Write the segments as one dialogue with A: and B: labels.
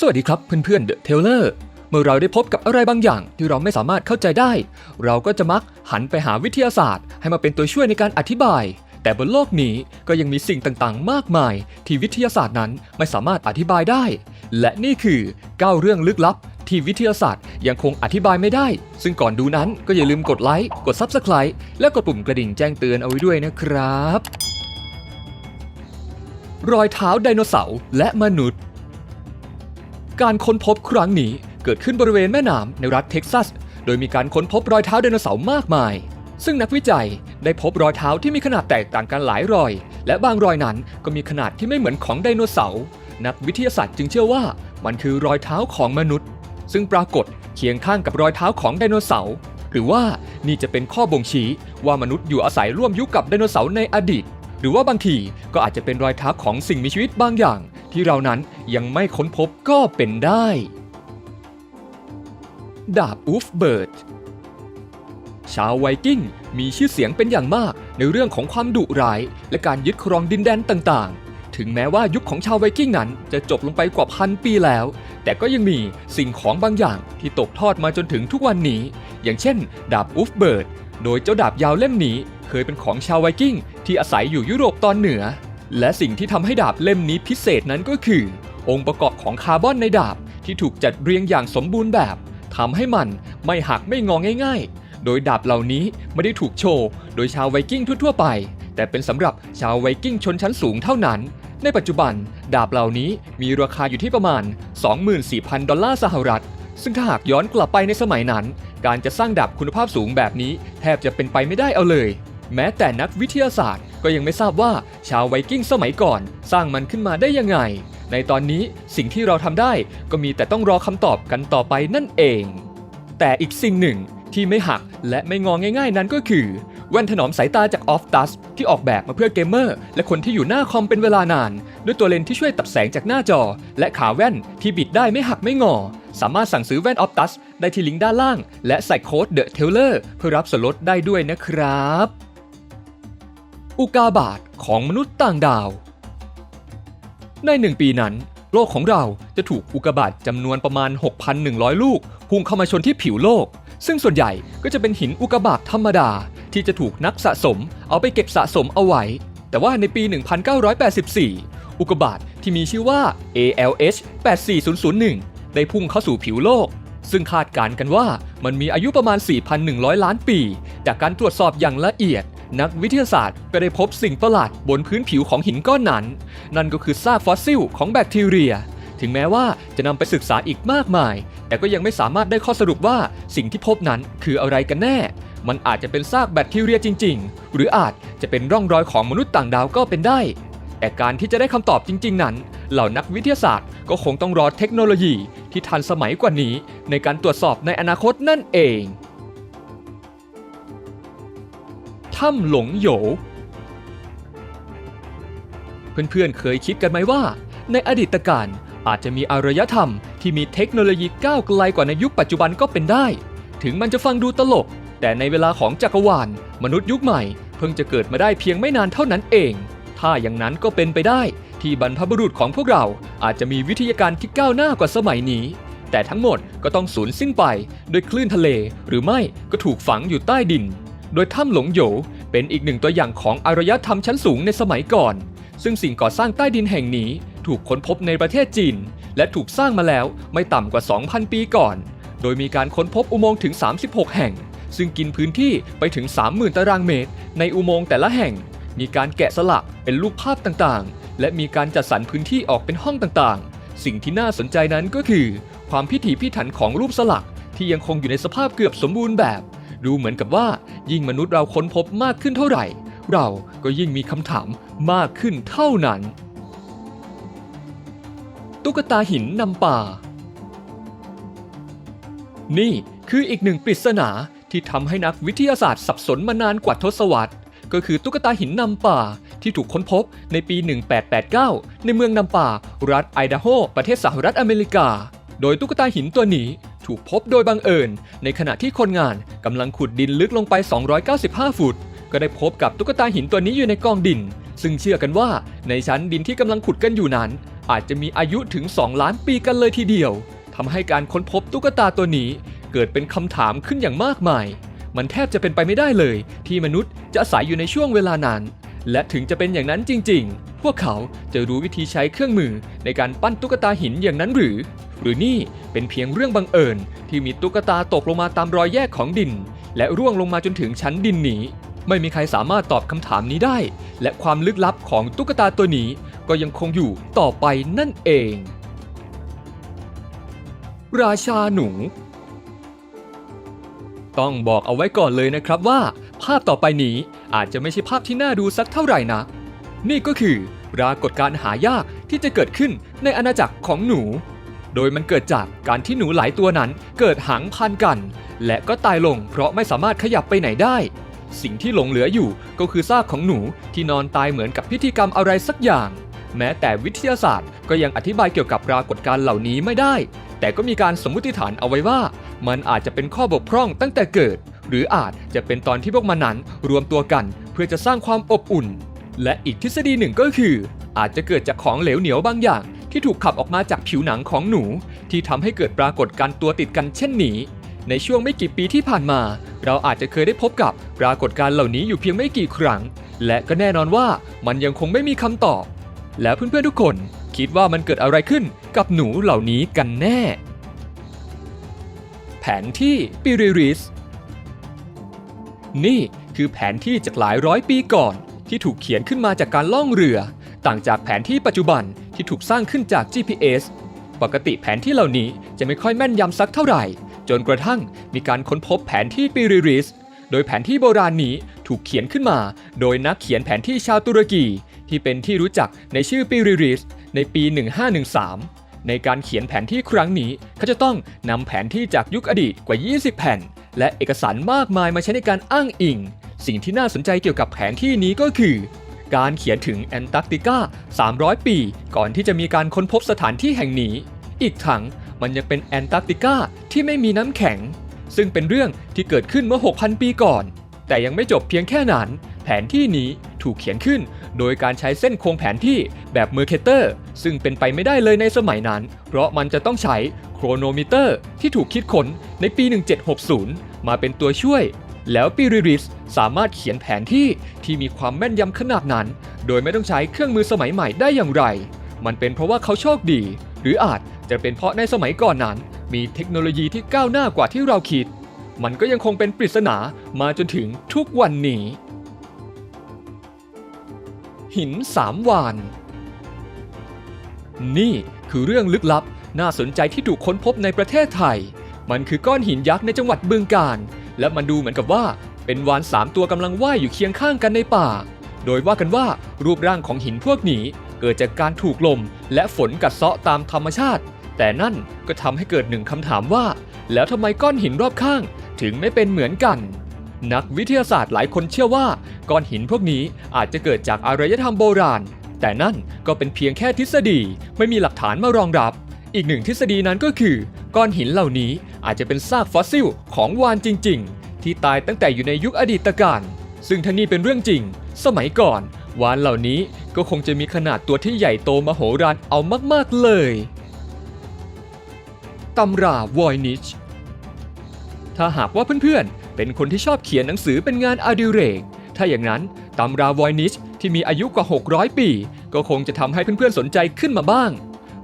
A: สวัสดีครับเพื่อนๆเดอะเทเลอร์เมื่อเราได้พบกับอะไรบางอย่างที่เราไม่สามารถเข้าใจได้ เราก็จะมักหันไปหาวิทยาศาสตร์ ให้มาเป็นตัวช่วยในการอธิบาย แต่บนโลกนี้ก็ยังมีสิ่งต่างๆ มากมาย ที่วิทยาศาสตร์นั้นไม่สามารถอธิบายได้ และนี่คือ 9 เรื่องลึกลับ ที่วิทยาศาสตร์ยังคงอธิบายไม่ได้ ซึ่งก่อนดูนั้นก็อย่าลืมกดไลค์กด Subscribe และกดปุ่มกระดิ่งแจ้งเตือนเอาไว้ด้วยนะครับ รอยเท้าไดโนเสาร์และมนุษย์ การค้นพบครั้งนี้เกิดขึ้นบริเวณแม่น้ำในรัฐเท็กซัส โดยมีการค้นพบรอยเท้าไดโนเสาร์มากมาย ซึ่งนักวิจัยได้พบรอยเท้าที่มีขนาดแตกต่างกันหลายรอย และบางรอยนั้นก็มีขนาดที่ไม่เหมือนของไดโนเสาร์นักวิทยาศาสตร์จึงเชื่อว่ามันคือรอยเท้าของมนุษย์ ซึ่งปรากฏเคียงข้างกับรอยเท้าของไดโนเสาร์หรือว่านี่จะเป็นข้อบ่งชี้ว่ามนุษย์อยู่อาศัยร่วมยุคกับไดโนเสาร์ในอดีต หรือว่าบางทีก็อาจจะเป็นรอยเท้าของสิ่งมีชีวิตบางอย่าง ที่เรานั้นยังไม่ค้นพบก็เป็นได้ ดาบอูฟเบิร์ดชาวไวกิ้งมีชื่อเสียงเป็นอย่างมากในเรื่องของความดุร้าย และการยึดครองดินแดนต่างๆ ถึงแม้ว่ายุคของชาวไวกิ้งนั้นจะจบลงไปกว่าพันปีแล้ว แต่ก็ยังมีสิ่งของบางอย่างที่ตกทอดมาจนถึงทุกวันนี้ อย่างเช่น ดาบอูฟเบิร์ด โดยเจ้าดาบยาวเล่มนี้ เคยเป็นของชาวไวกิ้งที่อาศัยอยู่ยุโรปตอนเหนือ และสิ่งที่ทำให้ดาบเล่มนี้พิเศษนั้นก็คือ องค์ประกอบของคาร์บอนในดาบที่ถูกจัดเรียงอย่างสมบูรณ์แบบทำให้มันไม่หักไม่งอง่าย ๆ โดยดาบเหล่านี้ไม่ได้ถูกโชว์โดยชาวไวกิ้งทั่วๆไป แต่เป็นสำหรับชาวไวกิ้งชนชั้นสูงเท่านั้น ในปัจจุบัน ดาบเหล่านี้มีราคาอยู่ที่ประมาณ 24,000 ดอลลาร์สหรัฐ ซึ่งถ้าหากย้อนกลับไปในสมัยนั้น การจะสร้างดาบคุณภาพสูงแบบนี้ แทบจะเป็นไปไม่ได้เอาเลย แม้แต่นักวิทยาศาสตร์ก็ยังไม่ทราบว่าชาวไวกิ้งสมัยก่อน สร้างมันขึ้นมาได้ยังไง ในตอนนี้สิ่งที่เราทำได้ก็มีแต่ต้องรอคำตอบกันต่อไปนั่นเอง แต่อีกสิ่งหนึ่งที่ไม่หักและไม่งอง่าย ๆ นั้นก็คือ แว่นถนอมสายตาจากออฟตัสที่ออกแบบมาเพื่อเกมเมอร์ และคนที่อยู่หน้าคอมเป็นเวลานาน ด้วยตัวเลนส์ที่ช่วยตัดแสงจากหน้าจอ และขาแว่นที่บิดได้ไม่หักไม่งอ สามารถสั่งซื้อแว่นออฟตัสได้ที่ลิงก์ด้านล่าง และใส่โค้ด The t a i l e r เพื่อรับส่วนลดได้ด้วยนะครับ อุกาบาตของมนุษย์ต่างดาว ในหนึ่งปีนั้น โลกของเราจะถูกอุกกาบาตจำนวนประมาณ 6,100 ลูก พุ่งเข้ามาชนที่ผิวโลก ซึ่งส่วนใหญ่ก็จะเป็นหินอุกกาบาตธรรมดา ที่จะถูกนักสะสม เอาไปเก็บสะสมเอาไว้ แต่ว่าในปี 1984 อุกกาบาตที่มีชื่อว่า ALH 84001 ได้พุ่งเข้าสู่ผิวโลกซึ่งคาดการณ์กันว่ามันมีอายุประมาณ 4,100 ล้านปี จากการตรวจสอบอย่างละเอียด นักวิทยาศาสตร์ก็ได้พบสิ่งประหลาดบนพื้นผิวของหินก้อนนั้น นั่นก็คือซากฟอสซิลของแบคทีเรีย ถึงแม้ว่าจะนำไปศึกษาอีกมากมาย แต่ก็ยังไม่สามารถได้ข้อสรุปว่าสิ่งที่พบนั้นคืออะไรกันแน่ มันอาจจะเป็นซากแบคทีเรียจริง ๆ หรืออาจจะเป็นร่องรอยของมนุษย์ต่างดาวก็เป็นได้ แต่การที่จะได้คำตอบจริง ๆ นั้น เหล่านักวิทยาศาสตร์ก็คงต้องรอเทคโนโลยีที่ทันสมัยกว่านี้ ในการตรวจสอบในอนาคตนั่นเอง ถ้ำหลงโหยเพื่อนๆเคยคิดกันไหมว่า ในอดีตการอาจจะมีอารยธรรมที่มีเทคโนโลยีก้าวไกลกว่าในยุคปัจจุบันก็เป็นได้ ถึงมันจะฟังดูตลก แต่ในเวลาของจักรวาล มนุษย์ยุคใหม่ เพิ่งจะเกิดมาได้เพียงไม่นานเท่านั้นเอง ถ้าอย่างนั้นก็เป็นไปได้ ที่บรรพบุรุษของพวกเราอาจจะมีวิทยาการที่ก้าวหน้ากว่าสมัยนี้ แต่ทั้งหมดก็ต้องสูญสิ้นไปโดยคลื่นทะเล หรือไม่ก็ถูกฝังอยู่ใต้ดิน โดยถ้ำหลงโหยเป็นอีกหนึ่งตัวอย่างของอารยธรรมชั้นสูงในสมัยก่อน ซึ่งสิ่งก่อสร้างใต้ดินแห่งนี้ถูกค้นพบในประเทศจีน และถูกสร้างมาแล้วไม่ต่ำกว่า 2,000 ปีก่อน โดยมีการค้นพบอุโมงค์ถึง 36 แห่ง ซึ่งกินพื้นที่ไปถึง 30,000 ตารางเมตร ในอุโมงค์แต่ละแห่ง มีการแกะสลักเป็นรูปภาพต่างๆ และมีการจัดสรรพื้นที่ออกเป็นห้องต่างๆ สิ่งที่น่าสนใจนั้นก็คือ ความพิถีพิถันของรูปสลักที่ยังคงอยู่ในสภาพเกือบสมบูรณ์แบบ ดูเหมือนกับว่ายิ่งมนุษย์เราค้นพบมากขึ้นเท่าไหร่ เราก็ยิ่งมีคำถามมากขึ้นเท่านั้น ตุ๊กตาหินนำป่า นี่คืออีกหนึ่งปริศนาที่ทำให้นักวิทยาศาสตร์สับสนมานานกว่าทศวรรษ ก็คือตุ๊กตาหินนำป่าที่ถูกค้นพบในปี 1889 ในเมืองนำป่า รัฐไอดาโฮ ประเทศสหรัฐอเมริกา โดยตุ๊กตาหินตัวนี้ ถูกพบโดยบังเอิญ ในขณะที่คนงานกำลังขุดดินลึกลงไป 295 ฟุต ก็ได้พบกับตุ๊กตาหินตัวนี้อยู่ในกองดิน ซึ่งเชื่อกันว่าในชั้นดินที่กำลังขุดกันอยู่นั้น อาจจะมีอายุถึง 2 ล้านปีกันเลยทีเดียวทำให้การค้นพบตุ๊กตาตัวนี้ เกิดเป็นคำถามขึ้นอย่างมากมาย มันแทบจะเป็นไปไม่ได้เลย ที่มนุษย์จะอาศัยอยู่ในช่วงเวลานั้น และถึงจะเป็นอย่างนั้นจริง ๆ พวกเขาจะรู้วิธีใช้เครื่องมือในการปั้นตุ๊กตาหินอย่างนั้นหรือ รือนี่เป็นเพียงเรื่องบังเอิญที่มีตุ๊กตาตกลงมาตามรอยแยกของดิน และร่วงลงมาจนถึงชั้นดินนี้ ไม่มีใครสามารถตอบคำถามนี้ได้ และความลึกลับของตุ๊กตาตัวนี้ก็ยังคงอยู่ต่อไปนั่นเอง ราชาหนู ต้องบอกเอาไว้ก่อนเลยนะครับว่า ภาพต่อไปนี้อาจจะไม่ใช่ภาพที่น่าดูสักเท่าไหร่นะ นี่ก็คือปรากฏการณ์หายากที่จะเกิดขึ้นในอาณาจักรของหนู โดยมันเกิดจากการที่หนูหลายตัวนั้นเกิดหางพันกัน และก็ตายลงเพราะไม่สามารถขยับไปไหนได้ สิ่งที่หลงเหลืออยู่ก็คือซากของหนูที่นอนตายเหมือนกับพิธีกรรมอะไรสักอย่าง แม้แต่วิทยาศาสตร์ก็ยังอธิบายเกี่ยวกับปรากฏการณ์เหล่านี้ไม่ได้ แต่ก็มีการสมมติฐานเอาไว้ว่า มันอาจจะเป็นข้อบกพร่องตั้งแต่เกิด หรืออาจจะเป็นตอนที่พวกมันนั้นรวมตัวกัน เพื่อจะสร้างความอบอุ่น และอีกทฤษฎีหนึ่งก็คือ อาจจะเกิดจากของเหลวเหนียวบางอย่าง ที่ถูกขับออกมาจากผิวหนังของหนู ที่ทำให้เกิดปรากฏการ์ตัวติดกันเช่นนี้ ในช่วงไม่กี่ปีที่ผ่านมา เราอาจจะเคยได้พบกับปรากฏการ์เหล่านี้อยู่เพียงไม่กี่ครั้ง และก็แน่นอนว่ามันยังคงไม่มีคำตอบ แล้วเพื่อนๆทุกคน คิดว่ามันเกิดอะไรขึ้นกับหนูเหล่านี้กันแน่ แผนที่ปิริริสนี่คือแผนที่จากหลายร้อยปีก่อน ที่ถูกเขียนขึ้นมาจากการล่องเรือ ต่างจากแผนที่ปัจจุบัน ที่ถูกสร้างขึ้นจาก GPS ปกติแผนที่เหล่านี้จะไม่ค่อยแม่นยำสักเท่าไหร่ จนกระทั่งมีการค้นพบแผนที่ปิริริส โดยแผนที่โบราณนี้ถูกเขียนขึ้นมา โดยนักเขียนแผนที่ชาวตุรกี ที่เป็นที่รู้จักในชื่อปิริริส ในปี 1513 ในการเขียนแผนที่ครั้งนี้ เขาจะต้องนำแผนที่จากยุคอดีตกว่า 20 แผ่น และเอกสารมากมายมาใช้ในการอ้างอิง สิ่งที่น่าสนใจเกี่ยวกับแผนที่นี้ก็คือ การเขียนถึงแอนตาร์กติกา 300 ปี ก่อนที่จะมีการค้นพบสถานที่แห่งนี้ อีกทั้งมันยังเป็นแอนตาร์กติกาที่ไม่มีน้ำแข็ง ซึ่งเป็นเรื่องที่เกิดขึ้นเมื่อ 6,000 ปีก่อน แต่ยังไม่จบเพียงแค่นั้น แผนที่นี้ถูกเขียนขึ้นโดยการใช้เส้นโค้งแผนที่แบบเมอร์เคเตอร์ ซึ่งเป็นไปไม่ได้เลยในสมัยนั้น เพราะมันจะต้องใช้โครโนมิเตอร์ที่ถูกคิดค้นในปี 1760 มาเป็นตัวช่วย แล้วปิริริสสามารถเขียนแผนที่ที่มีความแม่นยำขนาดนั้น โดยไม่ต้องใช้เครื่องมือสมัยใหม่ได้อย่างไร มันเป็นเพราะว่าเขาโชคดี หรืออาจจะเป็นเพราะในสมัยก่อนนั้น มีเทคโนโลยีที่ก้าวหน้ากว่าที่เราคิด มันก็ยังคงเป็นปริศนามาจนถึงทุกวันนี้ หินสามวาน นี่คือเรื่องลึกลับน่าสนใจที่ถูกค้นพบในประเทศไทย มันคือก้อนหินยักษ์ในจังหวัดบึงกาฬ และมันดูเหมือนกับว่าเป็นวานสามตัวกำลังว่ายอยู่เคียงข้างกันในป่า โดยว่ากันว่ารูปร่างของหินพวกนี้เกิดจากการถูกลมและฝนกัดเซาะตามธรรมชาติ แต่นั่นก็ทำให้เกิดหนึ่งคำถามว่า แล้วทำไมก้อนหินรอบข้างถึงไม่เป็นเหมือนกัน นักวิทยาศาสตร์หลายคนเชื่อว่าก้อนหินพวกนี้อาจจะเกิดจากอารยธรรมโบราณ แต่นั่นก็เป็นเพียงแค่ทฤษฎีไม่มีหลักฐานมารองรับ อีกหนึ่งทฤษฎีนั้นก็คือ ก้อนหินเหล่านี้อาจจะเป็นซากฟอสซิลของวานจริง ๆ ที่ตายตั้งแต่อยู่ในยุคอดีตการ ซึ่งถ้านี่เป็นเรื่องจริง สมัยก่อน วานเหล่านี้ก็คงจะมีขนาดตัวที่ใหญ่โตมโหฬารเอามากๆเลยตำราวอยนิชถ้าหากว่าเพื่อนๆ เป็นคนที่ชอบเขียนหนังสือเป็นงานอดิเรก ถ้าอย่างนั้นตำราวอยนิชที่มีอายุกว่า 600 ปี ก็คงจะทำให้เพื่อนๆ สนใจขึ้นมาบ้าง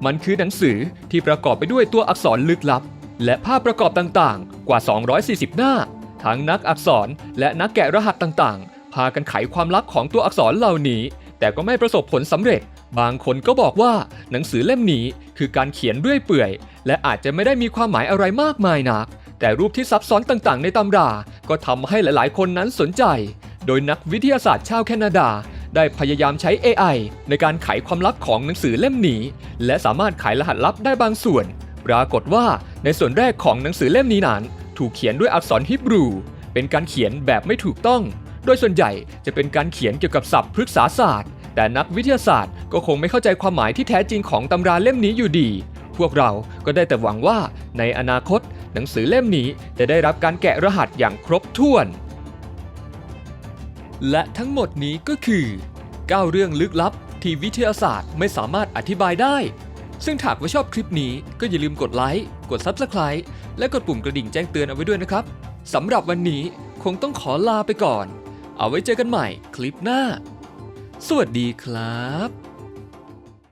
A: มันคือหนังสือที่ประกอบไปด้วยตัวอักษรลึกลับ และภาพประกอบต่างๆ กว่า 240 หน้า ทั้งนักอักษรและนักแกะรหัสต่างๆ พากันไขความลับของตัวอักษรเหล่านี้ แต่ก็ไม่ประสบผลสำเร็จ บางคนก็บอกว่าหนังสือเล่มนี้คือการเขียนเรื่อยเปื่อย และอาจจะไม่ได้มีความหมายอะไรมากมายนัก แต่รูปที่ซับซ้อนต่างๆ ในตำรา ก็ทำให้หลายๆ คนนั้นสนใจ โดยนักวิทยาศาสตร์ชาวแคนาดา ได้พยายามใช้ AI ในการไขความลับของหนังสือเล่มนี้ และสามารถไขรหัสลับได้บางส่วน ปรากฏว่าในส่วนแรกของหนังสือเล่มนี้นั้น ถูกเขียนด้วยอักษรฮิบรู เป็นการเขียนแบบไม่ถูกต้อง โดยส่วนใหญ่จะเป็นการเขียนเกี่ยวกับศัพท์พฤกษาศาสตร์ แต่นักวิทยาศาสตร์ก็คงไม่เข้าใจความหมายที่แท้จริงของตำราเล่มนี้อยู่ดี พวกเราก็ได้แต่หวังว่าในอนาคต หนังสือเล่มนี้จะได้รับการแกะรหัสอย่างครบถ้วน และทั้งหมดนี้ก็คือ 9 เรื่องลึกลับที่วิทยาศาสตร์ไม่สามารถอธิบายได้ ซึ่งถ้าหากว่าชอบคลิปนี้ก็อย่าลืมกดไลค์ กด Subscribe และกดปุ่มกระดิ่งแจ้งเตือนเอาไว้ด้วยนะครับสำหรับวันนี้คงต้องขอลาไปก่อน เอาไว้เจอกันใหม่คลิปหน้า สวัสดีครับ